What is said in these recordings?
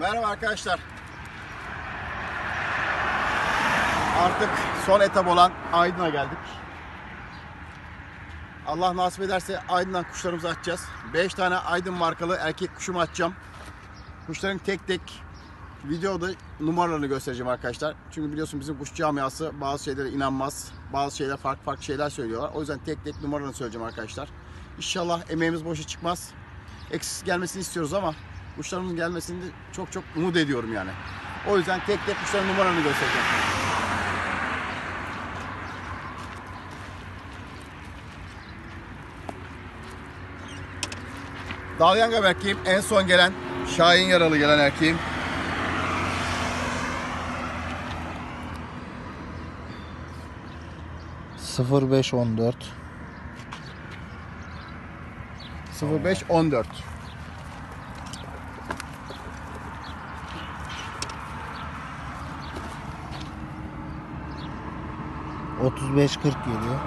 Merhaba arkadaşlar. Artık son etap olan Aydın'a geldik. Allah nasip ederse Aydın'dan kuşlarımızı açacağız. 5 tane Aydın markalı erkek kuşumu açacağım. Kuşların tek tek videoda numaralarını göstereceğim arkadaşlar. Çünkü biliyorsun bizim kuş camiası bazı şeylere inanmaz. Bazı şeyler farklı farklı şeyler söylüyorlar. O yüzden tek tek numaralarını söyleyeceğim arkadaşlar. İnşallah emeğimiz boşa çıkmaz. Eksiksiz gelmesini istiyoruz ama kuşlarımızın gelmesini çok çok umut ediyorum yani. O yüzden tek tek kuşların numaranı göstereceğim. Dalyanga erkeğim en son gelen Şahin yaralı gelen erkeğim. Sıfır beş on dört. Sıfır beş on dört. 35-40 geliyor.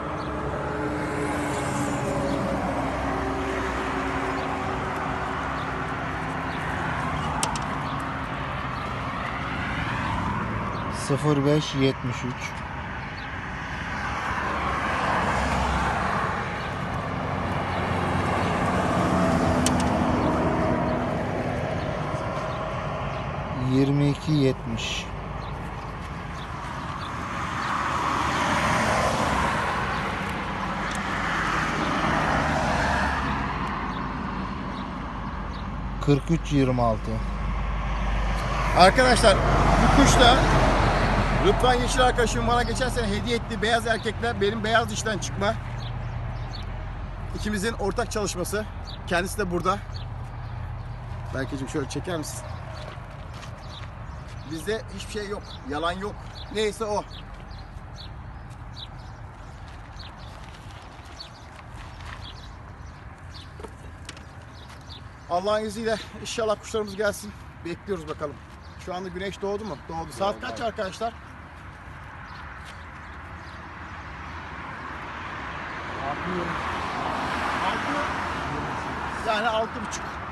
Sıfır beş yetmiş üç. Yirmi iki yetmiş. Kırk üç yirmi altı. Arkadaşlar bu kuş da Rıdvan Yeşil arkadaşım bana geçen sene hediye ettiği beyaz erkekler benim beyaz dişten çıkma. İkimizin ortak çalışması. Kendisi de burada. Berkeciğim şöyle çeker misin? Bizde hiçbir şey yok. Yalan yok. Neyse o. Allah'ın izniyle inşallah kuşlarımız gelsin. Bekliyoruz bakalım. Şu anda güneş doğdu mu? Doğdu. Saat kaç arkadaşlar? Altı. Yani altı buçuk.